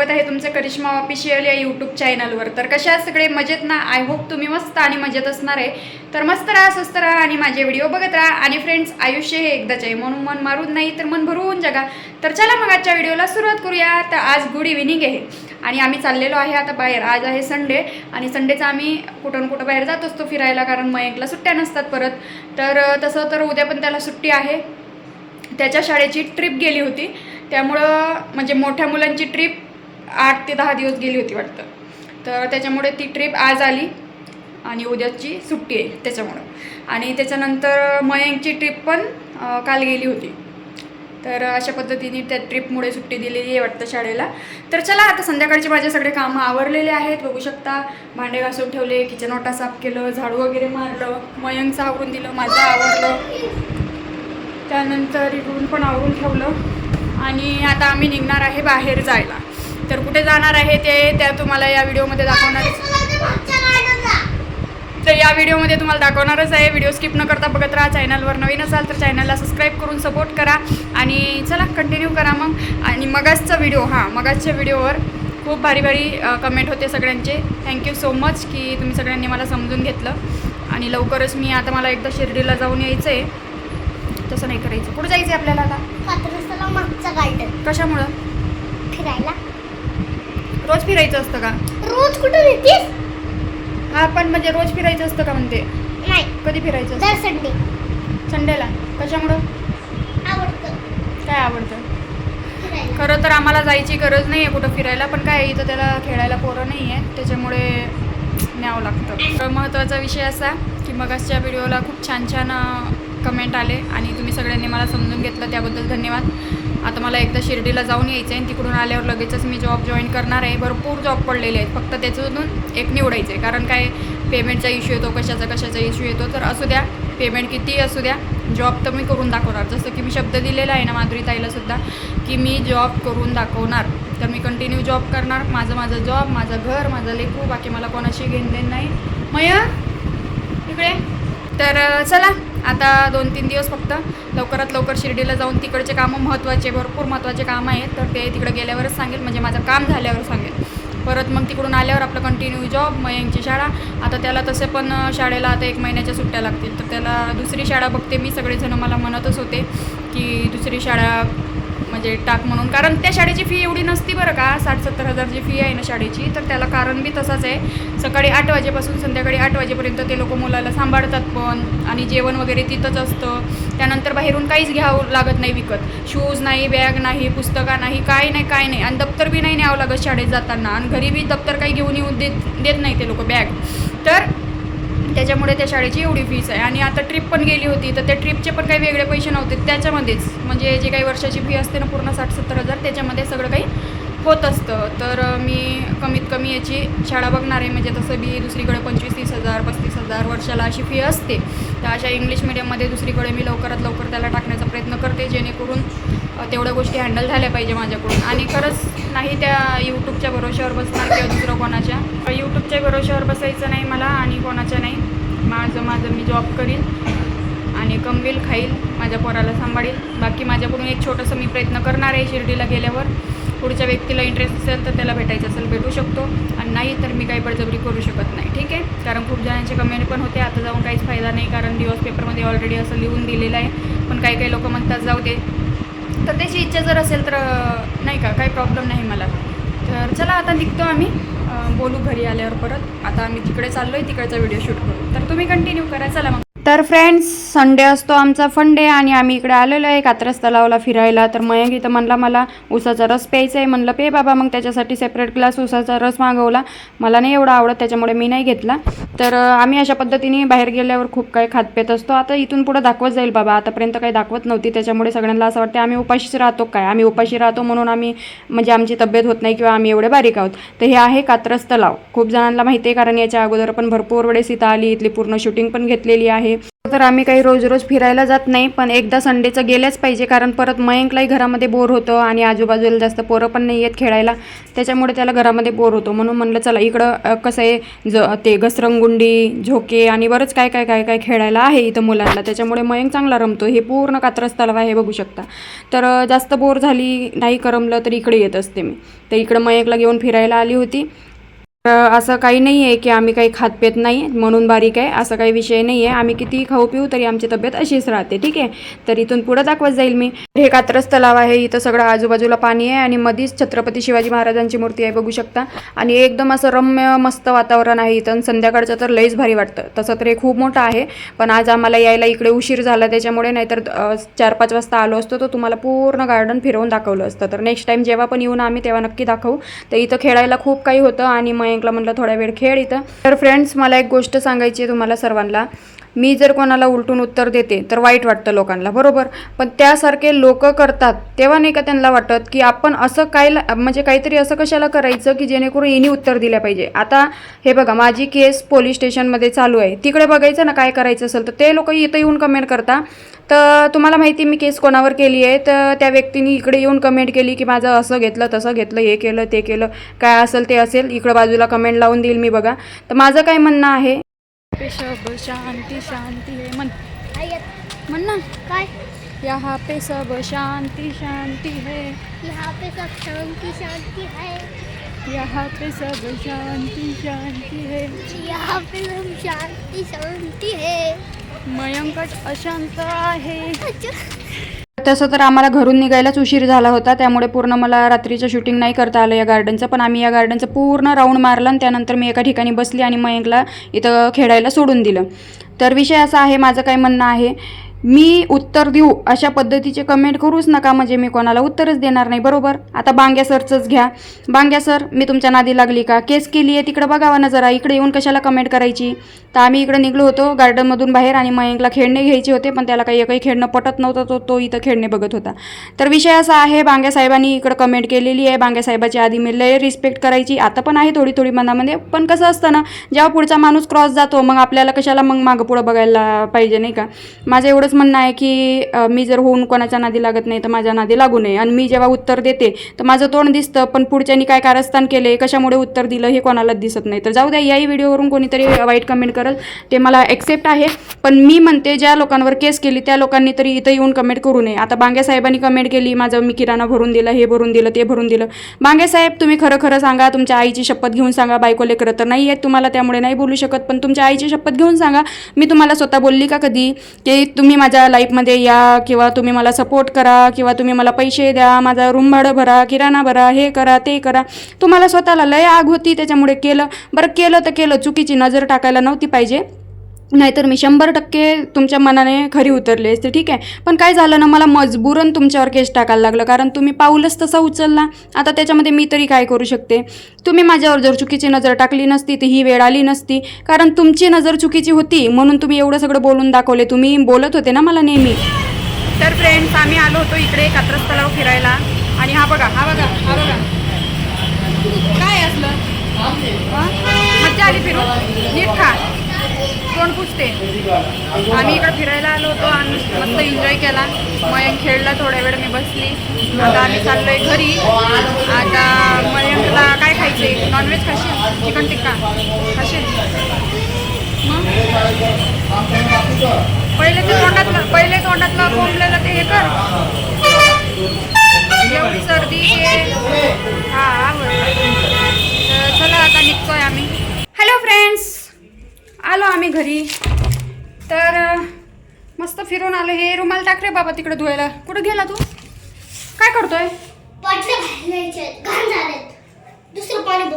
स्वागत आहे तुमचं करिश्मा ऑफिशियल या यूट्यूब चॅनलवर तर कशा सगळे? मजेत ना? आय होप तुम्ही मस्त आणि मजेत असणार आहे. तर मस्त राहा स्वस्त राहा आणि माझे व्हिडिओ बघत राहा. आणि फ्रेंड्स आयुष्य हे एकदाच आहे. म्हणून मन मारून नाही तर मन भरून जगा. तर चला मग आजच्या व्हिडिओला सुरुवात करूया. तर आज गुड इव्हिनिंग आहे. आणि आम्ही चाललेलो आहे आता बाहेर. आज आहे संडे आणि संडेचा आम्ही कुठं कुठं बाहेर जात असतो फिरायला कारण मयंकला सुट्ट्या नसतात परत. तर तसं तर उद्या पण त्याला सुट्टी आहे. त्याच्या शाळेची ट्रिप गेली होती. त्यामुळं म्हणजे मोठ्या मुलांची ट्रिप आठ ते दहा दिवस गेली होती वाटतं. तर त्याच्यामुळे ती ट्रिप आज आली आणि उद्याची सुट्टी आहे त्याच्यामुळं. आणि त्याच्यानंतर मयंकची ट्रिप पण काल गेली होती. तर अशा पद्धतीने त्या ट्रिपमुळे सुट्टी दिलेली आहे वाटतं शाळेला. तर चला आता संध्याकाळचे माझे सगळे कामं आवरलेले आहेत. बघू शकता भांडे घासून ठेवले किचन ओटा साफ केलं झाडू वगैरे मारलं मयंकचं आवरून दिलं माझं आवरलं. त्यानंतर इकडून पण आवरून ठेवलं. आणि आता आम्ही निघणार आहे बाहेर जायला. तर कुठे जाणार आहे ते त्या तुम्हाला या व्हिडिओमध्ये दाखवणार. तर या व्हिडिओमध्ये तुम्हाला दाखवणारच आहे. व्हिडिओ स्किप न करता बघत राहा. चॅनलवर नवीन असाल तर चॅनलला सबस्क्राईब करून सपोर्ट करा. आणि चला कंटिन्यू करा मग. आणि मगाचचा व्हिडिओ हां मगाचच्या व्हिडिओवर खूप भारी भारी कमेंट होते सगळ्यांचे. थँक्यू सो मच की तुम्ही सगळ्यांनी मला समजून घेतलं. आणि लवकरच मी आता मला एकदा शिर्डीला जाऊन यायचं आहे तसं नाही करायचं. कुठं जायचं आहे आपल्याला आता? कशामुळं? फिरायला. रोज फिरायचं असतं का? रोज कुठं येतेस हा पण म्हणजे रोज फिरायचं असतं का म्हणते? नाही. कधी फिरायचं दर संडे. असतं संडेला. कशामुळं? आवडतं. काय आवडतं? फिरायला. खरं तर आम्हाला जायची गरज नाही आहे कुठं फिरायला पण काय आहे, इथं त्याला खेळायला पोरं नाही आहे त्याच्यामुळे न्यावं लागतं. तर महत्त्वाचा विषय असा की मगासच्या व्हिडिओला खूप छान छान कमेंट आले आणि तुम्ही सगळ्यांनी मला समजून घेतलं त्याबद्दल धन्यवाद. आता मला एकदा शिर्डीला जाऊन यायचं आहे आणि तिकडून आल्यावर लगेचच मी जॉब जॉईन करणार आहे. भरपूर जॉब पडलेले आहेत. फक्त त्याच्यातून एक निवडायचं आहे कारण काय? पेमेंटचा इश्यू येतो कशाचा कशाचा इश्यू येतो. तर असू द्या. पेमेंट कितीही असू द्या. जॉब तर मी करून दाखवणार. जसं की मी शब्द दिलेला आहे ना माधुरी ताईलासुद्धा की मी जॉब करून दाखवणार. तर मी कंटिन्यू जॉब करणार. माझं माझं जॉब माझं घर माझं लेखू बाकी मला कोणाशी घेणदेण नाही. मया इकडे. तर चला. आता दोन तीन दिवस फक्त लवकरात लवकर शिर्डीला जाऊन तिकडचे कामं महत्त्वाचे भरपूर महत्त्वाचे कामं आहेत. तर ते तिकडे गेल्यावरच सांगेल म्हणजे माझं काम झाल्यावर सांगेल. परत मग तिकडून आल्यावर आपलं कंटिन्यू जॉब मयंकची शाळा. आता त्याला तसे पण शाळेला आता एक महिन्याच्या सुट्ट्या लागतील. तर त्याला दुसरी शाळा बघते मी. सगळेजण मला म्हणतच होते की दुसरी शाळा म्हणजे टाक म्हणून. कारण त्या शाळेची फी एवढी नसती बरं का. साठ सत्तर हजारची फी आहे ना शाळेची. तर त्याला कारण बी तसंच आहे. सकाळी आठ वाजेपासून संध्याकाळी आठ वाजेपर्यंत ते लोक मुलाला सांभाळतात पण. आणि जेवण वगैरे तिथंच असतं. त्यानंतर बाहेरून काहीच घ्यावं लागत नाही विकत. शूज नाही बॅग नाही पुस्तका नाही काय नाही काय नाही. आणि दप्तर बी नाही न्यावं लागत शाळेत जाताना. आणि घरी बी दप्तर काही घेऊन येऊन देत देत नाही ते लोक बॅग तर त्याच्यामुळे त्या शाळेची एवढी फीस आहे. आणि आता ट्रिप पण गेली होती तर त्या ट्रिपचे पण काही वेगळे पैसे नव्हते. त्याच्यामध्येच म्हणजे जे काही वर्षाची फी असते ना पूर्ण साठ सत्तर हजार त्याच्यामध्ये सगळं काही होत असतं. तर मी कमीत कमी याची शाळा बघणार आहे. म्हणजे तसं बी दुसरीकडे पंचवीस तीस हजार पस्तीस हजार वर्षाला अशी फी असते. तर अशा इंग्लिश मिडियममध्ये दुसरीकडे मी लवकरात लवकर त्याला टाकण्याचा प्रयत्न करते. जेणेकरून तेवढ्या गोष्टी हँडल झाल्या पाहिजे माझ्याकडून. आणि खरंच नाही त्या यूट्यूबच्या भरोश्यावर बसणार किंवा दुसरं कोणाच्या. यूट्यूबच्या भरोश्यावर बसायचं नाही मला आणि कोणाच्या नाही. माझं माझं मी जॉब करील आणि कमवेल खाईल माझ्या पोराला सांभाळील. बाकी माझ्याकडून एक छोटंसं मी प्रयत्न करणार आहे शिर्डीला गेल्यावर. पुढच्या व्यक्तीला इंटरेस्ट असेल तर त्याला भेटायचं असेल भेटू शकतो. आणि नाही तर मी काही बळजबरी करू शकत नाही ठीक आहे? कारण खूप जणांचे कमेंट पण होते आता जाऊन काहीच फायदा नाही कारण दिवस पेपरमध्ये ऑलरेडी असं लिहून दिलेलं आहे. पण काही काही लोक म्हणतात जाऊ दे. तर त्याची इच्छा जर असेल तर नाही का काही प्रॉब्लेम नाही मला. तर चला आता निघतो आम्ही. बोलू घरी आल्यावर परत. आता आम्ही तिकडे चाललो आहे तिकडचा व्हिडिओ शूट करू. तर तुम्ही कंटिन्यू करा. चला मग. तर फ्रेंड्स संडे असतो आमचा फंडे आणि आम्ही इकडे आलेलो आहे कात्रस तलावला फिरायला. तर मयंक इथं म्हणला मला उसाचा रस प्यायचा आहे म्हणलं पे बाबा. मग त्याच्यासाठी सेपरेट ग्लास उसाचा रस मागवला. मला नाही एवढा आवडत त्याच्यामुळे मी नाही घेतला. तर आम्ही अशा पद्धतीने बाहेर गेल्यावर खूप काही खात पेत असतो. आता इथून पुढं दाखवत जाईल बाबा. आतापर्यंत काही दाखवत नव्हती. त्याच्यामुळे सगळ्यांना असं वाटतं आम्ही उपाशीच राहतो काय? आम्ही उपाशी राहतो म्हणून आम्ही म्हणजे आमची तब्येत होत नाही किंवा आम्ही एवढे बारीक आहोत. तर हे आहे कात्रस तलाव खूप जणांना माहिती आहे कारण याच्या अगोदर पण भरपूर वेळेस इथं आली इथली पूर्ण शूटिंग पण घेतलेली आहे. तर आम्ही काही रोज रोज फिरायला जात नाही पण एकदा संडेचं गेल्याच पाहिजे कारण परत मयंकलाही घरामध्ये बोर होतं आणि आजूबाजूला जास्त पोरं पण नाही येत खेळायला त्याच्यामुळे त्याला घरामध्ये बोर होतो. म्हणून म्हणलं चला इकडं कसं आहे ज ते घसरंगुंडी झोके आणि बरंच काय काय काय काय खेळायला आहे इथं मुलांना त्याच्यामुळे मयंक चांगला रमतो. हे पूर्ण कात्रस तलाव आहे बघू शकता. तर जास्त बोर झाली नाही करमलं तर इकडे येत असते मी. तर इकडं मयंकला घेऊन फिरायला आली होती. तर असं काही नाही आहे की आम्ही काही खात पेत नाही म्हणून बारीक आहे असं काही विषय नाही आहे. आम्ही किती खाऊ पिऊ तरी आमची तब्येत अशीच राहते ठीक आहे? तर इथून पुढं दाखवत जाईल मी. हे कात्रस तलाव आहे इथं सगळं आजूबाजूला पाणी आहे आणि मधीच छत्रपती शिवाजी महाराजांची मूर्ती आहे बघू शकता. आणि एकदम असं रम्य मस्त वातावरण आहे इथं संध्याकाळचं तर लईच भारी वाटतं. तसं तर हे खूप मोठं आहे पण आज आम्हाला यायला इकडे उशीर झाला त्याच्यामुळे नाहीतर चार पाच वाजता आलो असतो तर तुम्हाला पूर्ण गार्डन फिरवून दाखवलं असतं. तर नेक्स्ट टाईम जेव्हा पण येऊन आम्ही तेव्हा नक्की दाखवू. तर इथं खेळायला खूप काही होतं आणि मयंकला म्हटलं थोडा वेळ खेळ इथं. तर फ्रेंड्स मला एक गोष्ट सांगायची आहे तुम्हाला सर्वांना. मी जर कोणाला उलटून उत्तर देते तर वाईट वाटतं लोकांना बरोबर? पण त्यासारखे लोक करतात तेव्हा नाही का त्यांना वाटत की आपण असं काय म्हणजे काहीतरी असं कशाला करायचं की जेणेकरून यांनी उत्तर दिलं पाहिजे? आता हे बघा माझी केस पोलीस स्टेशनमध्ये चालू आहे. तिकडे बघायचं ना काय करायचं असेल तर ते लोक इथं येऊन कमेंट करता. तर तुम्हाला माहिती मी केस कोणावर केली आहे? तर त्या व्यक्तीने इकडे येऊन कमेंट केली की माझं असं घेतलं तसं घेतलं हे केलं ते केलं काय असेल ते असेल इकडं बाजूला कमेंट लावून देईल मी बघा. तर माझं काय म्हणणं आहे? सब शांती शांती है। मन। आयत मन ना काय? यहाँ पे सब शांति शांति है। यहाँ पे सब शांति शांति है। यहाँ पे सब शांति शांति है। यहाँ पे सब शांति शांति है। मयंकट अशांत आहे। अच्छा। तसं तर आम्हाला घरून निघायलाच उशीर झाला होता. त्यामुळे पूर्ण मला रात्रीचं शूटिंग नाही करता आलं या गार्डनचं पण आम्ही या गार्डनचं पूर्ण राऊंड मारलं आणि त्यानंतर मी एका ठिकाणी बसली आणि मयंकला इथं खेळायला सोडून दिलं. तर विषय असा आहे माझं काय म्हणणं आहे मी उत्तर देऊ अशा पद्धतीचे कमेंट करूच नका म्हणजे मी कोणाला उत्तरच देणार नाही बरोबर? आता बांग्या सरचंच घ्या. बांग्या सर मी तुमच्या नादी लागली का? केस केली आहे तिकडं बघावा ना जरा इकडे येऊन कशाला कमेंट करायची? तर आम्ही इकडे निघलो होतो गार्डनमधून बाहेर आणि मयंकला खेळणे घ्यायचे होते पण त्याला काही एकही खेळणं पटत नव्हतं तो तो इथं खेळणे बघत होता. तर विषय असा आहे बांग्या साहेबांनी इकडं कमेंट केलेली आहे. बांग्या साहेबाची आधी मी लय रिस्पेक्ट करायची आता पण आहे थोडी थोडी मनामध्ये पण कसं असतं ना जेव्हा पुढचा माणूस क्रॉस जातो मग आपल्याला कशाला मग मागं पुढं बघायला पाहिजे नाही का? माझं एवढं एवढंच म्हणणं आहे की मी जर होऊन कोणाच्या नादी लागत नाही तर माझ्या नादी लागू नये. आणि मी जेव्हा उत्तर देते तर माझं तोंड दिसतं पण पुढच्यानी काय कारस्थान केले कशामुळे उत्तर दिलं हे कोणालाच दिसत नाही. तर जाऊ द्या याही व्हिडिओवरून कोणीतरी वाईट कमेंट करेल. ते मला ॲक्सेप्ट आहे पण मी म्हणते ज्या लोकांवर केस केली त्या लोकांनी तरी इथं येऊन कमेंट करू नये. आता बांगे साहेबांनी कमेंट केली माझं मी किराणा भरून दिलं हे भरून दिलं ते भरून दिलं. बांगे साहेब तुम्ही खरं खरं सांगा तुमच्या आईची शपथ घेऊन सांगा बायको लेकरं तर नाही आहेत तुम्हाला त्यामुळे नाही बोलू शकत पण तुमच्या आईची शपथ घेऊन सांगा. मी तुम्हाला स्वतः बोलली का कधी की तुम्ही माझ्या लाईफमध्ये या किंवा तुम्ही मला सपोर्ट करा किंवा तुम्ही मला पैसे द्या माझा रूम भाडं भरा किराणा भरा हे करा ते करा. तुम्हाला स्वतःला लय आग होती त्याच्यामुळे केलं. बरं केलं तर केलं. चुकीची नजर टाकायला नव्हती पाहिजे. नाहीतर मी शंभर टक्के तुमच्या मनाने खरी उतरले असते ठीक आहे? पण काय झालं ना मला मजबूरन तुमच्यावर केस टाकायला लागलं कारण तुम्ही पाऊलच तसा उचलला. आता त्याच्यामध्ये मी तरी काय करू शकते? तुम्ही माझ्यावर जर चुकीची नजर टाकली नसती तर ही वेळ आली नसती. कारण तुमची नजर चुकीची होती म्हणून तुम्ही एवढं सगळं बोलून दाखवले. तुम्ही बोलत होते ना मला नेहमी. तर फ्रेंड्स आम्ही आलो होतो इकडे कात्रज तलाव फिरायला. आणि हा बघा हा बघा हा बघा. काय असलं? मज्जा आली फिरून? नीट खा. कोण पुसते? आम्ही इकडे फिरायला आलो होतो आणि मस्त एन्जॉय केला. मयंक खेळला थोड्या वेळ मी बसली. आता आम्ही चाललोय घरी. आता मयंकला काय खायचे नॉनव्हेज खाशील? चिकन टिक्का? खाशील? मग? पहिले ते तोंडातलं पहिले तोंडातलं कोंबलेलं ते हे कर. एवढी सर्दी ते हा तर चला आता निघतोय आम्ही. आलो आम्ही घरी. तर मस्त फिरून आलो हे रुमाल टाक रे बाबा तिकडे धुवायला. कुठं गेला तू? काय करतोय.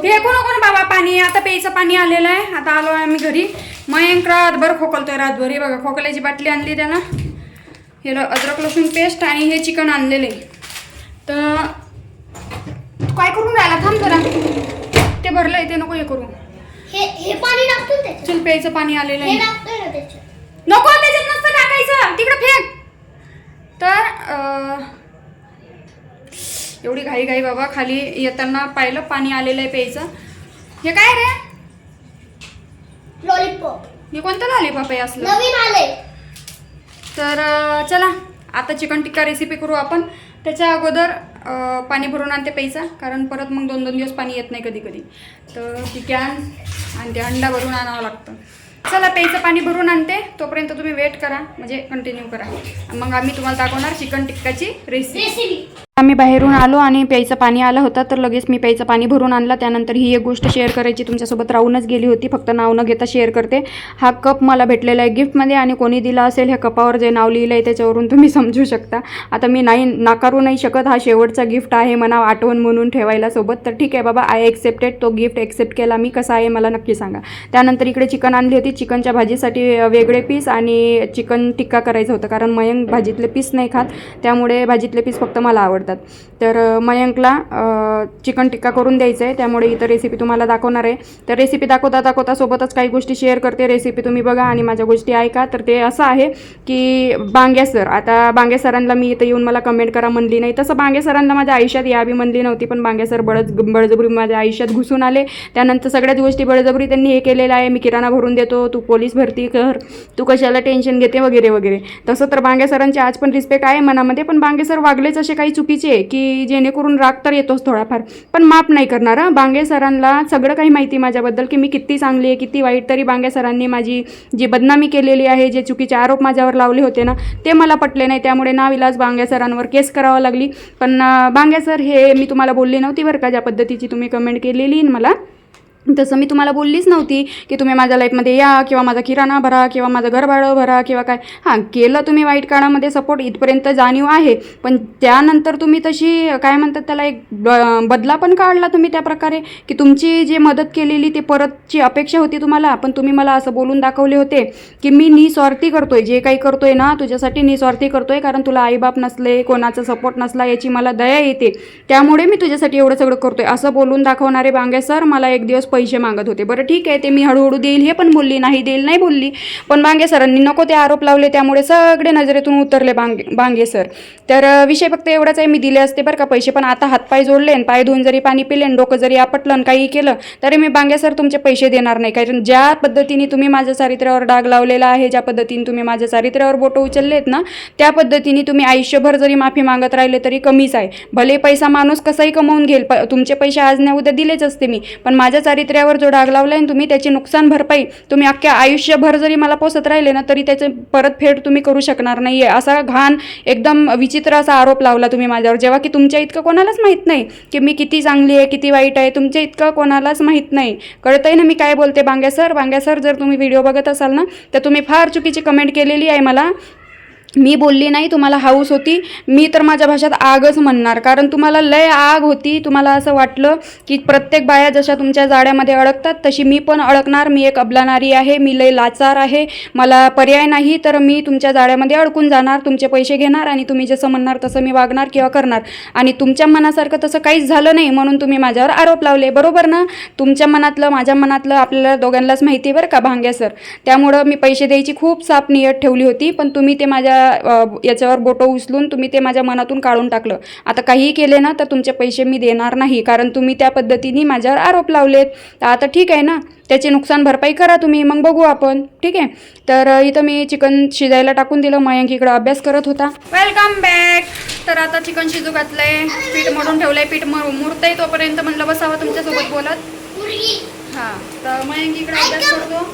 फेकू नको ना बाबा पाणी. आता प्यायचं पाणी आलेलं आहे. आता आलो आहे आम्ही घरी. मयंक रातभर खोकलतोय रातभर. हे बघा खोकल्याची बाटली आणली त्यानं. हे अद्रक लसूण पेस्ट आणि हे चिकन आणलेले. तर काय करून राहिला? थांब जरा. ते भरलंय ते नको हे करू. हे हे पाणी टाकतो ना त्याच्यात? चल प्यायचं पाणी आलेलं हे आहे टाकतोय ना त्याच्यात? नको त्याच्यात नसतं टाकायचं. तिकडे फेक. तर अं, एवढी घाई घाई बाबा खाली येताना पाहिलं पाणी आलेलं आहे प्यायचं. हे काय रे? लॉलीपॉप हे कोणतं लॉलीपॉप आहे असलं? नवीन आले तर अं, चला आता चिकन टिक्का रेसिपी करू आपण. त्याच्या अगोदर पाणी भरून आणते प्यायचा कारण परत मग दोन दोन दिवस पाणी येत नाही कधी कधी तर ती कॅन आणि ते अंडा भरून आणावं लागतं. चला प्यायचं पाणी भरून आणते. तोपर्यंत तुम्ही वेट करा. म्हणजे कंटिन्यू करा. मग आम्ही तुम्हाला दाखवणार चिकन टिक्काची रेसिपी आम्ही बाहेरून आलो आणि प्यायचं पाणी आलं होतं तर लगेच मी प्यायचं पाणी भरून आणलं. त्यानंतर ही एक गोष्ट शेअर करायची तुमच्यासोबत राहूनच गेली होती. फक्त नाव न घेता शेअर करते. हा कप मला भेटलेला आहे गिफ्टमध्ये आणि कोणी दिला असेल ह्या कपावर जे नाव लिहिलं आहे त्याच्यावरून तुम्ही समजू शकता. आता मी नाही नाकारू नाही शकत. हा शेवटचा गिफ्ट आहे मला आठवण म्हणून ठेवायला सोबत. तर ठीक आहे बाबा आय एक्सेप्टेड तो गिफ्ट एक्सेप्ट केला मी. कसा आहे मला नक्की सांगा. त्यानंतर इकडे चिकन आणली होती. चिकनच्या भाजीसाठी वेगळे पीस आणि चिकन टिक्का करायचं होतं. कारण मयंक भाजीतले पीस नाही खात. त्यामुळे भाजीतले पीस फक्त मला आवडतं आवडतात. तर मयंकला चिकन टिक्का करून द्यायचं आहे त्यामुळे इथं रेसिपी तुम्हाला दाखवणार आहे. तर रेसिपी दाखवता दाखवता सोबतच काही गोष्टी शेअर करते. रेसिपी तुम्ही बघा आणि माझ्या गोष्टी ऐका. तर ते असं आहे की बांग्या सर आता बांग्या सरांना मी इथं येऊन मला कमेंट करा म्हणली नाही. तसं बांग्या सरांना माझ्या आयुष्यात यावी म्हणली नव्हती पण बांग्या सर बळज बळजबरी माझ्या आयुष्यात घुसून आले. त्यानंतर सगळ्याच गोष्टी बळजबरी त्यांनी हे केलेलं आहे. मी किराणा भरून देतो. तू पोलीस भरती कर. तू कशाला टेन्शन घेते वगैरे वगैरे. तसं तर बांगे सरांचे आज पण रिस्पेक्ट आहे मनामध्ये पण बांगे सर वागलेच असे काही चुकी आहे की जेणेकरून राग तर येतोच थोडाफार. पण माफ नाही करणार हां. बांगे सरांना सगळं काही माहिती माझ्याबद्दल की मी किती चांगली आहे किती वाईट. तरी बांगे सरांनी माझी जी बदनामी केलेली आहे जे चुकीचे आरोप माझ्यावर लावले होते ना ते मला पटले नाही. त्यामुळे नाविलाज बांगे सरांवर केस करावं लागली. पण बांगे सर हे मी तुम्हाला बोलली नव्हती बरं का ज्या पद्धतीची तुम्ही कमेंट केलेली मला? तसं मी तुम्हाला बोललीच नव्हती की तुम्ही माझ्या लाईफमध्ये या किंवा माझा किराणा भरा किंवा माझं घर भाडं भरा किंवा काय. हां केलं तुम्ही वाईट काळामध्ये सपोर्ट इथपर्यंत जाणीव आहे. पण त्यानंतर तुम्ही तशी काय म्हणतात त्याला एक ब- बदला पण काढला तुम्ही त्या प्रकारे की तुमची जी मदत केलेली ती परतची अपेक्षा होती तुम्हाला. पण तुम्ही मला असं बोलून दाखवले होते की मी निस्वार्थी करतोय. जे काही करतोय ना तुझ्यासाठी निस्वार्थी करतोय. कारण तुला आईबाप नसले कोणाचा सपोर्ट नसला याची मला दया येते. त्यामुळे मी तुझ्यासाठी एवढं सगळं करतोय. असं बोलून दाखवणारे बांगे सर मला एक दिवस पैसे मागत होते. बरं ठीक आहे ते मी हळूहळू देईल हे पण बोलली नाही देईल नाही बोलली. पण बांगे सरांनी नको ते आरोप लावले त्यामुळे सगळे नजरेतून उतरले बांगे बांगे सर. तर विषय फक्त एवढाच आहे मी दिले असते बरं का पैसे पण आता हातपाय जोडले आणि पाय धुवून जरी पाणी पिले डोकं जरी आपटलं आणि काही केलं तरी मी बांगे सर तुमचे पैसे देणार नाही. कारण ज्या पद्धतीने तुम्ही माझ्या चारित्र्यावर डाग लावलेला आहे ज्या पद्धतीने तुम्ही माझ्या चारित्र्यावर बोटं उचललेत ना त्या पद्धतीने तुम्ही आयुष्यभर जरी माफी मागत राहिले तरी कमीच आहे. भले पैसा माणूस कसाही कमवून घेईल प तुमचे पैसे आज नाही उद्या दिलेच असते मी पण माझ्या चारित्र्यावर जो डाग लावला आहे तुम्ही त्याची नुकसान भरपाई तुम्ही अख्ख्या आयुष्यभर जरी मला पोसत राहिले ना तरी त्याचे परतफेड तुम्ही करू शकणार नाही आहे असा घाण एकदम विचित्र असा आरोप लावला तुम्ही माझ्यावर. जेव्हा की तुमच्या इतकं कोणालाच माहीत नाही की मी किती चांगली आहे किती वाईट आहे तुमच्या इतकं कोणालाच माहीत नाही. कळतंय ना मी काय बोलते. बांग्या सर बांग्या सर जर तुम्ही व्हिडिओ बघत असाल ना तर तुम्ही फार चुकीची कमेंट केलेली आहे मला. मी बोलली नाही तुम्हाला हाऊस होती. मी तर माझ्या भाषेत आगच म्हणणार. कारण तुम्हाला लय आग होती. तुम्हाला असं वाटलं की प्रत्येक बाया जशा तुमच्या जाड्यामध्ये अडकतात तशी मी पण अडकणार. मी एक अबलानारी आहे. मी लय लाचार आहे. मला पर्याय नाही तर मी तुमच्या जाड्यामध्ये अडकून जाणार. तुमचे पैसे घेणार आणि तुम्ही जसं म्हणणार तसं मी वागणार किंवा करणार. आणि तुमच्या मनासारखं तसं काहीच झालं नाही म्हणून तुम्ही माझ्यावर आरोप लावले. बरोबर ना? तुमच्या मनातलं माझ्या मनातलं आपल्याला दोघांनाच माहिती आहे बरं का भांग्या सर. त्यामुळं मी पैसे द्यायची खूप साप नियत ठेवली होती पण तुम्ही ते माझ्या अ, याच्यावर बोटं उचलून तुम्ही ते माझ्या मनातून काढून टाकलं. आता काहीही केले ना तर तुमचे पैसे मी देणार नाही. कारण तुम्ही त्या पद्धतीने माझ्यावर आरोप लावलेत. तर आता ठीक आहे ना? त्याची नुकसान भरपाई करा तुम्ही. मग बघू आपण. ठीक आहे? तर इथं मी चिकन शिजायला टाकून दिलं. मयंक इकडं अभ्यास करत होता. वेलकम बॅक तर आता चिकन शिजू घातलंय. पीठ मळून ठेवलंय. पीठ मुरतंय तोपर्यंत म्हणलं बसावं तुमच्यासोबत बोलत. हां. तर मयंक इकडे अभ्यास करतो.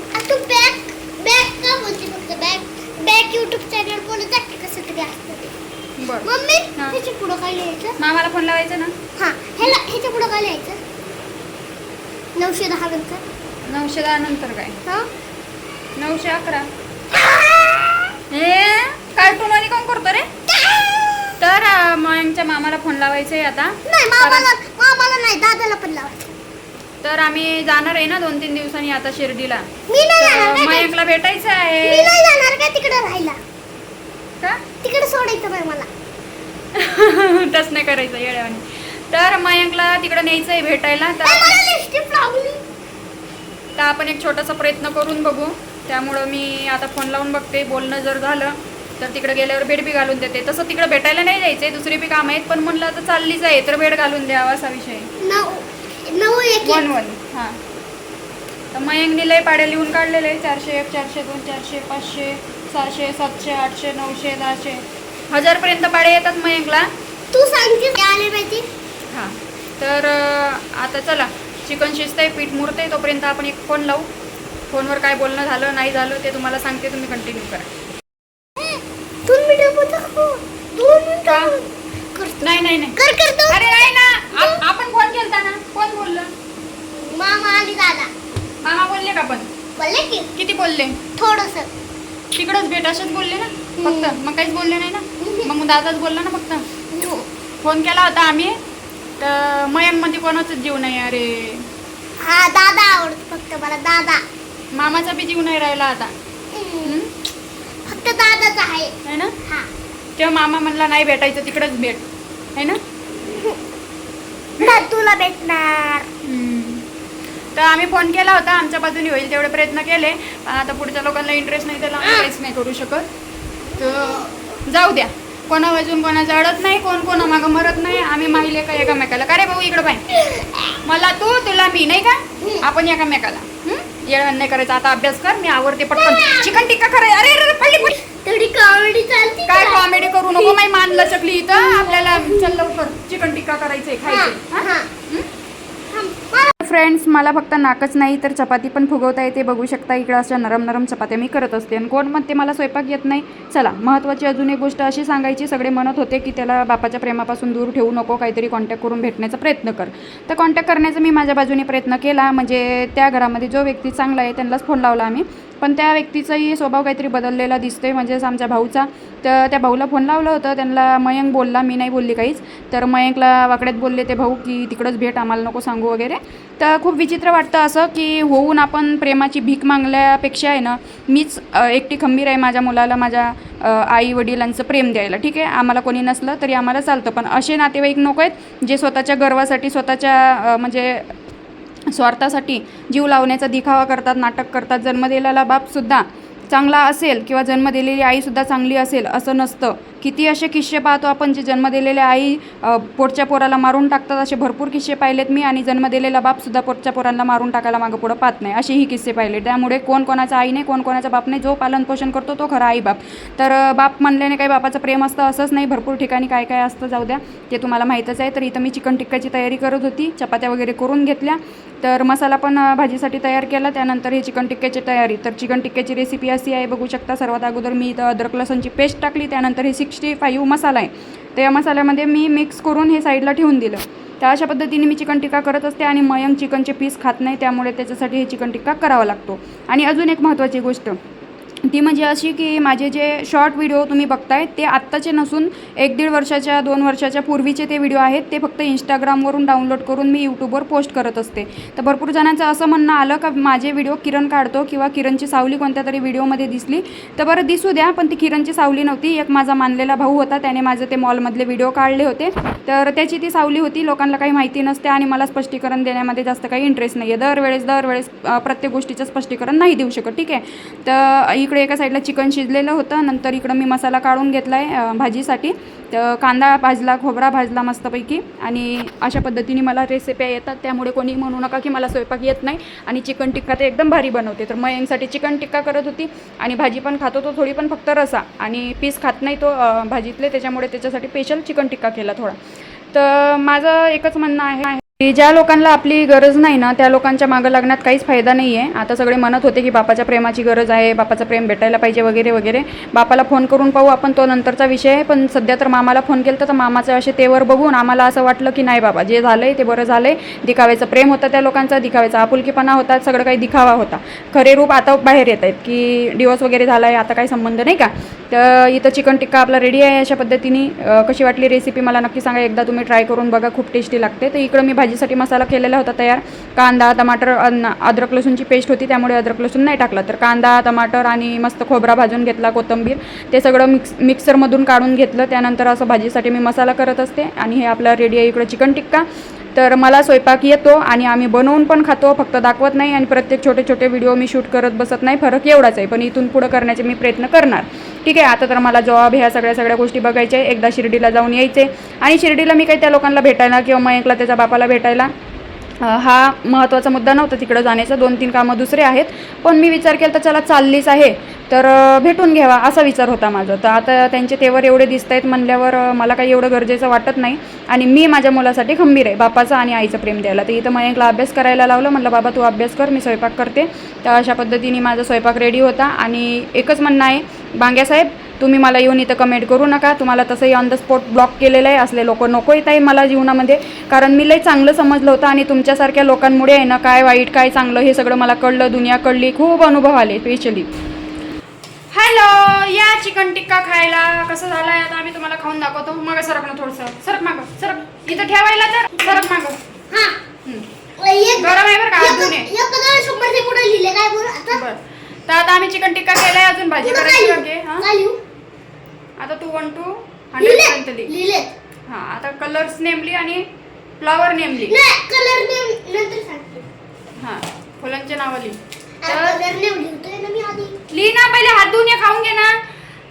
बॅक युट्यूब चॅनल बोलत आहे कसं तरी असतं बरं. मम्मी हा. ह्याच्या पुढं काय लिहायचं? मामाला फोन लावायचा ना? हा ह्याला ह्याच्या पुढं काय लिहायचं? नऊशे दहा नंतर. नऊशे दहा नंतर काय? हा? नऊशे अकरा. हे कार्टून आणि कोण करतो रे? तर अं, मयंकच्या मामाला फोन लावायचा आहे आता. नाही मामाला मामाला नाही दादाला पण लावायचं. तर आम्ही जाणार आहे ना दोन तीन दिवसांनी आता शिर्डीला. मी नाही जाणार मयंकला भेटायचं मी आहे नाही जाणार तिकडे राहायला. का? तिकडे सोडायचं बाय मला. टच नाही करायचं येड्यावानी. तर मयंकला तिकडे न्यायचं आहे भेटायला. तर ए, मला लिपस्टिक लावली. तर आपण एक छोटासा प्रयत्न करून बघू. त्यामुळं मी आता फोन लावून बघते. बोलणं जर झालं तर तिकडे गेल्यावर बेड बी घालून देते. तसं तिकडे भेटायला नाही जायचंय. दुसरी बी काम आहेत. पण म्हणलं तर चाललीच आहे. तर बेड घालून द्यावा असा विषय आहे. नऊ एक वन वन हां. तर मयंकनी लय पाड्या लिहून काढलेले आहे चारशे एक चारशे दोन चारशे पाचशे सहाशे सातशे आठशे नऊशे दहाशे. हजारपर्यंत पाडे येतात मयंकला. तू सांगते आले पाहिजे. हां. तर आता चला. चिकन शिजतंय पीठ मुरतंय तोपर्यंत आपण एक फोन लावू. फोनवर काय बोलणं झालं नाही झालं ते तुम्हाला सांगते तुम्ही कंटिन्यू करा. नाही नाही नाही. अरे नाही ना. आप- आपण कोण बोललं? मामा आणि दादा. मामा बोलले का पण? बोलले की. किती बोलले? थोडस. तिकडंच भेट असंच बोलले ना? फक्त. मग काहीच बोलले नाही ना? मग दादाच बोलला ना फक्त? फोन केला होता आम्ही. तर मयंकमध्ये कोणाचाच जीव नाही अरे. हा दादा आवडतो फक्त मला दादा. मामाचा बी जीव नाही राहिला आता? फक्त दादाच आहे. है ना? हा. तेव्हा मामा म्हणला नाही भेटायचं तिकडंच भेट. है ना? तुला भेटणार. तर आम्ही फोन केला होता आमच्या बाजूने होईल तेवढे प्रयत्न केले. पण आता पुढच्या लोकांना इंटरेस्ट नाही त्याला आम्ही काहीच नाही करू शकत. तर जाऊ द्या. कोणा वाजून कोणाचं अडत नाही कोण कोणा मागं मरत नाही. आम्ही माहिले का एकामेकाला. का रे भाऊ इकडं पाय. मला तू तुला मी नाही का? आपण एकामेकाला. हं? येळवण नाही करायचं. आता अभ्यास कर मी आवडते पटकन. चिकन टिक्का खरं अरे अरे, अरे पडली पडली. तेवढी कॉमेडी चालते काय का? कॉमेडी करू नको? माई मानलं चकली इथं. आपल्याला चल लवकर. चिकन टिक्का करायचंय खायचंय. हा. मला फ्रेंड्स मला फक्त नाकच नाही तर चपाती पण फुगवता येते. बघू शकता इकडं अशा नरम नरम चपात्या मी करत असते. आणि कोण म्हणते मला स्वयंपाक येत नाही? चला महत्त्वाची अजून एक गोष्ट अशी सांगायची. सगळे म्हणत होते की त्याला बापाच्या प्रेमापासून दूर ठेवू नको काहीतरी कॉन्टॅक्ट करून भेटण्याचा प्रयत्न कर. तर कॉन्टॅक्ट करण्याचा मी माझ्या बाजूने प्रयत्न केला. म्हणजे त्या घरामध्ये जो व्यक्ती चांगला आहे त्यांनाच फोन लावला आम्ही. पण त्या व्यक्तीचाही स्वभाव काहीतरी बदललेला दिसतो आहे म्हणजेच आमच्या भाऊचा. तर त्या भाऊला फोन लावलं होतं. त्यांना मयंक बोलला. मी नाही बोलली काहीच. तर मयंकला वाकड्यात बोलले ते भाऊ की तिकडंच भेट आम्हाला नको सांगू वगैरे. तर खूप विचित्र वाटतं असं की होऊन आपण प्रेमाची भीक मागल्यापेक्षा आहे ना मीच एकटी खंबीर आहे माझ्या मुलाला माझ्या आई वडिलांचं प्रेम द्यायला. ठीक आहे? आम्हाला कोणी नसलं तरी आम्हाला चालतं. पण असे नातेवाईक नको आहेत जे स्वतःच्या गर्वासाठी स्वतःच्या म्हणजे स्वार्थासाठी जीव लावण्याचा दिखावा करतात नाटक करतात. जन्म दिलेला बापसुद्धा चांगला असेल किंवा जन्म दिलेली आईसुद्धा चांगली असेल असं नसतं. किती असे किस्से पाहतो आपण जे जन्म दिलेल्या आई पोटच्या पोराला मारून टाकतात असे भरपूर किस्से पाहिलेत मी आणि जन्म दिलेला बापसुद्धा पोटच्या पोरांना मारून टाकायला मागं पुढं पाहत नाही. असेही किस्से पाहिले. त्यामुळे कोण कोणाचा आई नाही कोण कोणाचा बाप नाही जो पालनपोषण करतो तो खरा आई बाप. तर बाप म्हणल्याने काही बापाचं प्रेम असतं असंच नाही. भरपूर ठिकाणी काय काय असतं जाऊ द्या. ते तुम्हाला माहीतच आहे. तर इथं मी चिकन टिक्काची तयारी करत होती. चपात्या वगैरे करून घेतल्या. तर मसाला पण भाजीसाठी तयार केला. त्यानंतर हे चिकन टिक्क्याची तयारी. तर चिकन टिक्क्याची रेसिपी अशी आहे. बघू शकता सर्वात अगोदर मी इथं अद्रक लसणची पेस्ट टाकली. त्यानंतर हे सिक्स्टी फाईव्ह मसाला आहे. तर या मसाल्यामध्ये मी मिक्स करून हे साईडला ठेवून दिलं. तर अशा पद्धतीने मी चिकन टिक्का करत असते आणि मयंक चिकनचे पीस खात नाही. त्यामुळे त्याच्यासाठी हे चिकन टिक्का करावा लागतो. आणि अजून एक महत्त्वाची गोष्ट. ती म्हणजे अशी की माझे जे शॉर्ट व्हिडिओ तुम्ही बघताय ते आत्ताचे नसून एक दीड वर्षाच्या दोन वर्षाच्या पूर्वीचे ते व्हिडिओ आहेत ते फक्त इंस्टाग्रामवरून डाउनलोड करून मी यूट्यूबवर पोस्ट करत असते. तर भरपूर जणांचं असं म्हणणं आलं का माझे व्हिडिओ किरण काढतो किंवा किरणची सावली कोणत्या तरी व्हिडिओमध्ये दिसली तर बरं दिसू द्या पण ती किरणची सावली नव्हती. एक माझा मानलेला भाऊ होता त्याने माझे ते मॉलमधले व्हिडिओ काढले होते. तर त्याची ती सावली होती लोकांना काही माहिती नसते आणि मला स्पष्टीकरण देण्यामध्ये जास्त काही इंटरेस्ट नाही आहे दरवेळेस दरवेळेस प्रत्येक गोष्टीचं स्पष्टीकरण नाही देऊ शकत ठीक आहे? तर इकडे एका साईडला चिकन शिजलेलं होतं. नंतर इकडं मी मसाला काढून घेतला आहे भाजीसाठी. तर कांदा भाजला खोबरा भाजला मस्तपैकी. आणि अशा पद्धतीने मला रेसिप्या येतात. त्यामुळे कोणी म्हणू नका की मला स्वयंपाक येत नाही. आणि चिकन टिक्का ते एकदम भारी बनवते. तर मयंकसाठी चिकन टिक्का करत होती. आणि भाजी पण खातो तो थोडी पण फक्त रसा. आणि पीस खात नाही तो भाजीतले. त्याच्यामुळे त्याच्यासाठी स्पेशल चिकन टिक्का केला थोडा. तर माझं एकच म्हणणं आहे की ज्या लोकांना आपली गरज नाही ना त्या लोकांच्या मागं लागण्यात काहीच फायदा नाही आहे आता सगळे म्हणत होते की बापाच्या प्रेमाची गरज आहे बापाचं प्रेम भेटायला पाहिजे वगैरे वगैरे. बापाला फोन करून पाहू आपण तो नंतरचा विषय आहे पण सध्या तर मामाला फोन केला तर मामाचं असे तेवर बघून आम्हाला असं वाटलं की नाही बाबा जे झालं आहे ते बरं झालं आहे दिखाव्याचं प्रेम होतं त्या लोकांचा दिखाव्याचा आपुलकीपणा होता सगळं काही दिखावा होता. खरे रूप आता बाहेर येत आहेत की डिवोर्स वगैरे झाला आहे आता काही संबंध नाही का? तर इथं चिकन टिक्का आपला रेडी आहे अशा पद्धतीने. कशी वाटली रेसिपी मला नक्की सांगा. एकदा तुम्ही ट्राय करून बघा खूप टेस्टी लागते. तर इकडं मी भाजीसाठी मसाला केलेला होता तयार. कांदा टमाटर अन्न अद्रक लसूणची पेस्ट होती त्यामुळे अद्रक लसूण नाही टाकला. तर कांदा टमाटर आणि मस्त खोबरा भाजून घेतला कोथिंबीर. ते सगळं मिक्स मिक्सरमधून काढून घेतलं. त्यानंतर असं भाजीसाठी मी मसाला करत असते. आणि हे आपलं रेडी आहे इकडं चिकन टिक्का. तर मला स्वयंपाक येतो आणि आम्ही बनवून पण खातो फक्त दाखवत नाही. आणि प्रत्येक छोटे छोटे व्हिडिओ मी शूट करत बसत नाही. फरक एवढाच आहे. पण इथून पुढं करण्याचे मी प्रयत्न करणार. ठीक आहे आता तर मला जॉब ह्या सगळ्या सगळ्या गोष्टी बघायच्या आहे. एकदा शिर्डीला जाऊन यायचे आणि शिर्डीला मी काही त्या लोकांना भेटायला किंवा मयंकला त्याच्या बापाला भेटायला हा महत्त्वाचा मुद्दा नव्हता तिकडं जाण्याचा. दोन तीन कामं दुसरे आहेत. पण मी विचार केला तर चला चाललीच आहे. तर भेटून घ्यावा असा विचार होता माझा. तर आता त्यांचे तेवर एवढे दिसत आहेत म्हणल्यावर मला काही एवढं गरजेचं वाटत नाही. आणि मी माझ्या मुलासाठी खंबीर आहे. बापाचं आणि आईचं प्रेम द्यायला. तर इथं मयंकला अभ्यास करायला लावलं. म्हटलं बाबा तू अभ्यास कर. मी स्वयंपाक करते. तर अशा पद्धतीने माझा स्वयंपाक रेडी होता. आणि एकच म्हणणं आहे बांग्यासाहेब तुम्ही मला येऊन इथं कमेंट करू नका तुम्हाला तसंही ऑन द स्पॉट ब्लॉक केलेलं आहे असले लोक नको येत आहे मला जीवनामध्ये कारण मी लई चांगलं समजलं होतं आणि तुमच्यासारख्या लोकांमुळे आहे ना काय वाईट काय चांगलं हे सगळं मला कळलं दुनिया कळली खूप अनुभव आले स्पेशली हॅलो या चिकन टिक्का खायला कसं झालं आहे आता आम्ही तुम्हाला खाऊन दाखवतो मग सरक ना थोडंसं सरक मागं सरक इथं ठेवायला तर सरक मागं हा हं. एक- गरम आहे बरं का एक- अजून तर आता आम्ही चिकन टिक्का केलाय अजून भाजी करायची काय बाकी आहे. हां? काय लिहू? आता तू वन टू हंड्रेड लिहिले पर्यंत लिही हां आता कलर्स नेमली आणि फ्लॉवर नेमली. नाही कलर नेम नंतर सांगते. हां फुलांचे नावं लिही. आता तर लिहितोय ना मी आधी. लिही ना पहिले हात धुवून ये खाऊन घे ना.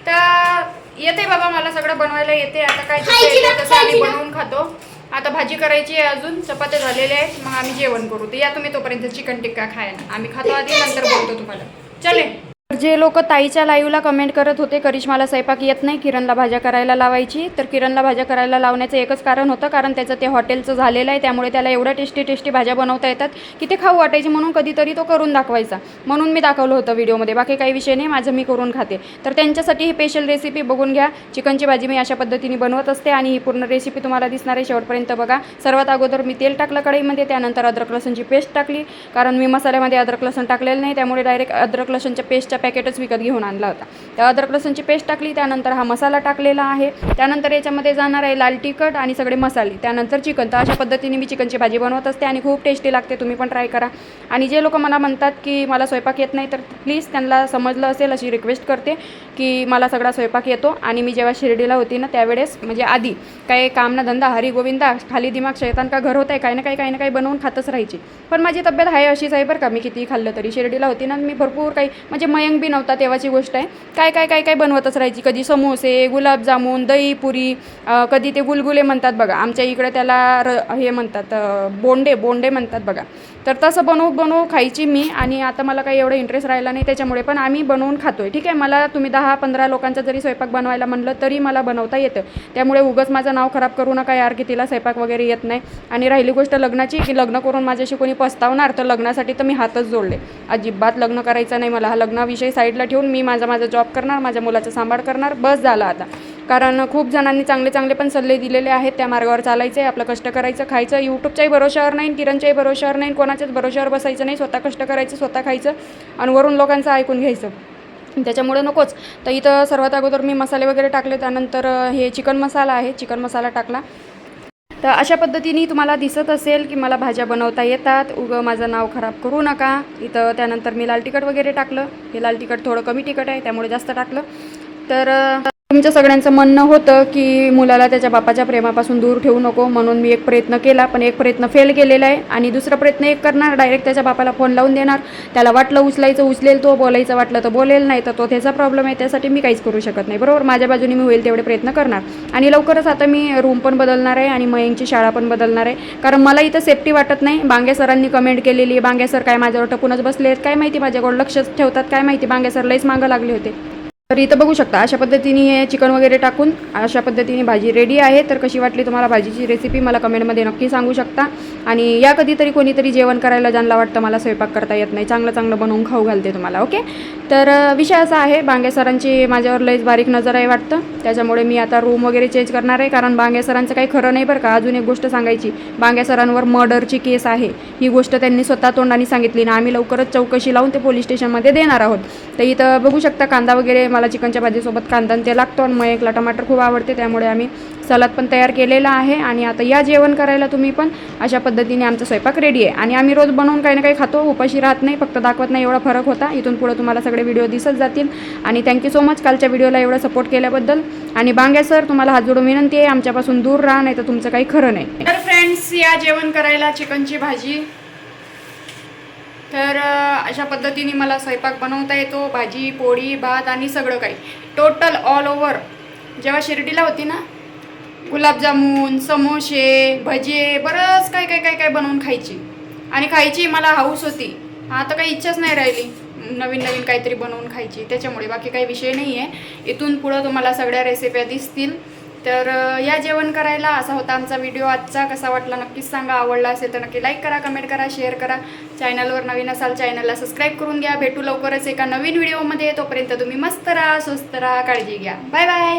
तर येते बाबा मला सगळं बनवायला येते. आता काय जसं खायची येतं ना, तसं आम्ही खायची ना. बनवून खातो. आता भाजी करायची आहे अजून चपात्या झालेल्या आहेत. मग आम्ही जेवण करू. तर या तुम्ही तोपर्यंत चिकन टिक्का खायला. आम्ही खातो आधी नंतर बोलतो तुम्हाला. चले. जे लोक ताईच्या लाईव्हला कमेंट करत होते करिश्माला स्वयंपाक येत नाही किरणला भाज्या करायला लावायची तर किरणला भाज्या करायला लावण्याचं एकच कारण होतं कारण त्याचं ते हॉटेलचं झालेलं आहे त्यामुळे त्याला एवढ्या टेस्टी टेस्टी भाज्या बनवता येतात की ते खाऊ वाटायची म्हणून कधीतरी तो करून दाखवायचा. म्हणून मी दाखवलं होतं व्हिडिओमध्ये बाकी काही विषय नाही माझं मी करून खाते. तर त्यांच्यासाठी ही स्पेशल रेसिपी बघून घ्या. चिकनची भाजी मी अशा पद्धतीने बनवत असते आणि ही पूर्ण रेसिपी तुम्हाला दिसणार आहे शेवटपर्यंत बघा. सर्वात अगोदर मी तेल टाकलं कढईमध्ये त्यानंतर अद्रक लसूणची पेस्ट टाकली कारण मी मसाल्यामध्ये अद्रक लसूण टाकलेलं नाही त्यामुळे डायरेक्ट अद्रक लसूणच्या पेस्टच्या पॅकेटच विकत घेऊन आणला होता. त्या अद्रक लसूणची पेस्ट टाकली त्यानंतर हा मसाला टाकलेला आहे. त्यानंतर याच्यामध्ये जाणार आहे लाल तिखट आणि सगळे मसाले. त्यानंतर चिकन. तर अशा पद्धतीने मी चिकनची भाजी बनवत असते आणि खूप टेस्टी लागते. तुम्ही पण ट्राय करा. आणि जे लोक मला म्हणतात की मला स्वयंपाक येत नाही तर प्लीज त्यांना समजलं असेल अशी रिक्वेस्ट करते की मला सगळा स्वयंपाक येतो आणि मी जेव्हा शिर्डीला होती ना त्यावेळेस म्हणजे आधी काही काम ना धंदा हरी गोविंदा खाली दिमाग शैतान का घर होत आहे काही ना काही काही ना काही बनवून खातच राहायची. पण माझी तब्येत आहे अशीच आहे बरं का. मी किती खाल्लं तरी शिर्डीला होती ना मी भरपूर काही म्हणजे मयंक बी नव्हता तेव्हाची गोष्ट आहे. काय काय काय काय बनवतच राहायची. कधी समोसे गुलाबजामून दही पुरी कधी ते गुलगुले म्हणतात बघा. आमच्या इकडे त्याला र हे म्हणतात बोंडे बोंडे म्हणतात बघा. तर तसं बनवू बनवू खायची मी आणि आता मला काही एवढं इंटरेस्ट राहिला नाही त्याच्यामुळे पण आम्ही बनवून खातो आहे ठीक आहे? मला तुम्ही दहा पंधरा लोकांचा जरी स्वयंपाक बनवायला म्हणलं तरी मला बनवता येतं. त्यामुळे उगाच माझं नाव खराब करू नका यार की तिला स्वयंपाक वगैरे येत नाही. आणि राहिली गोष्ट लग्नाची की लग्न करून माझ्याशी कोणी पस्तावणार तर लग्नासाठी तर मी हातच जोडले. अजिबात लग्न करायचं नाही मला. हा लग्नाविषयी साईडला ठेवून मी माझा माझा जॉब करणार माझ्या मुलाचा सांभाळ करणार. बस झाला आता. कारण खूप जणांनी चांगले चांगले पण सल्ले दिलेले आहेत. त्या मार्गावर चालायचं आहे आपलं कष्ट करायचं खायचं. यूट्यूबच्याही भरोशावर नाही किरणच्याही भरोशावर नाही कोणाच्याच भरोशावर बसायचं नाही. स्वतः कष्ट करायचं स्वतः खायचं आणि वरून लोकांचं ऐकून घ्यायचं. त्याच्यामुळे नकोच. तर इथं सर्वात अगोदर मी मसाले वगैरे टाकले त्यानंतर हे चिकन मसाला आहे. चिकन मसाला टाकला. तर अशा पद्धतीने तुम्हाला दिसत असेल की मला भाज्या बनवता येतात. उगं माझं नाव खराब करू नका. इथं त्यानंतर मी लाल तिखट वगैरे टाकलं. हे लाल तिखट थोडं कमी तिखट आहे त्यामुळे जास्त टाकलं. तर तुमच्या सगळ्यांचं म्हणणं होतं की मुलाला त्याच्या बापाच्या प्रेमापासून दूर ठेवू नको म्हणून मी एक प्रयत्न केला पण एक प्रयत्न फेल केलेला आहे आणि दुसरा प्रयत्न एक करणार डायरेक्ट त्याच्या बापाला फोन लावून देणार. त्याला वाटलं उचलायचं उचलेल तो बोलायचं वाटलं तर बोलेल नाही तर तो त्याचा प्रॉब्लेम आहे त्यासाठी मी काहीच करू शकत नाही. बरोबर? माझ्या बाजूने मी होईल तेवढे प्रयत्न करणार. आणि लवकरच आता मी रूम पण बदलणार आहे आणि मयंकची शाळा पण बदलणार आहे. कारण मला इथं सेफ्टी वाटत नाही. बांगे सरांनी कमेंट केलेली आहे. बांगे सर काय माझ्यावर टपूनच बसले आहेत काय माहिती माझ्याकडे लक्षच ठेवतात काय माहिती बांगे सर लईच मागं लागले होते. तर इथं बघू शकता अशा पद्धतीने हे चिकन वगैरे टाकून अशा पद्धतीने भाजी रेडी आहे. तर कशी वाटली तुम्हाला भाजीची रेसिपी मला कमेंटमध्ये नक्की सांगू शकता. आणि या कधीतरी कोणीतरी जेवण करायला ज्यांना वाटतं मला स्वयंपाक करता येत नाही. चांगलं चांगलं बनवून खाऊ घालते तुम्हाला ओके तर विषय असा आहे बांगे सरांची माझ्यावर लईच बारीक नजर आहे वाटतं. त्याच्यामुळे मी आता रूम वगैरे चेंज करणार आहे कारण बांगे सरांचं काही खरं नाही बरं का. अजून एक गोष्ट सांगायची. बांगे सरांवर मर्डरची केस आहे. ही गोष्ट त्यांनी स्वतः तोंडाने सांगितली ना. आम्ही लवकरच चौकशी लावून ते पोलीस स्टेशनमध्ये देणार आहोत. तर इथं बघू शकता कांदा वगैरे मला चिकनच्या भाजीसोबत कांदा ते लागतो आणि मयकला टमाटर खूप आवडते. त्यामुळे आम्ही सलाद पण तयार केलेला आहे आणि आता या जेवण करायला तुम्ही पण अशा पद्धतीने आमचा स्वयंपाक रेडी आहे. आणि आम्ही रोज बनवून काही ना काही खातो उपाशी राहत नाही फक्त दाखवत नाही एवढा फरक होता. इथून पुढे तुम्हाला सगळे व्हिडिओ दिसत जातील. आणि थँक्यू सो मच कालच्या व्हिडिओला एवढा सपोर्ट केल्याबद्दल. आणि बांग्या सर तुम्हाला हात जोडून विनंती आहे आमच्यापासून दूर राहा नाही तर तुमचं काही खरं नाही. तर फ्रेंड्स या जेवण करायला चिकनची भाजी. तर अशा पद्धतीने मला स्वयंपाक बनवता येतो. भाजी पोळी भात आणि सगळं काही. टोटल ऑल ओव्हर जेव्हा शिर्डीला होती ना गुलाबजामुन समोसे भजे बरंच काय काय काय काय बनवून खायची. आणि खायची मला हाऊस होती. आता काही इच्छाच नाही राहिली. नवीन नवीन काहीतरी बनवून खायची. त्याच्यामुळे बाकी काही विषय नाही आहे इथून पुढं तुम्हाला सगळ्या रेसिप्या दिसतील. तर या जेवण करायला असा होता आमचा व्हिडिओ आजचा. कसा वाटला नक्कीच सांगा. आवडला असेल तर नक्की लाईक करा कमेंट करा शेअर करा. चॅनलवर नवीन असाल चॅनलला सबस्क्राईब करून घ्या. भेटू लवकरच एका नवीन व्हिडिओमध्ये तोपर्यंत तुम्ही मस्त राहा स्वस्त राहा काळजी घ्या. Bye bye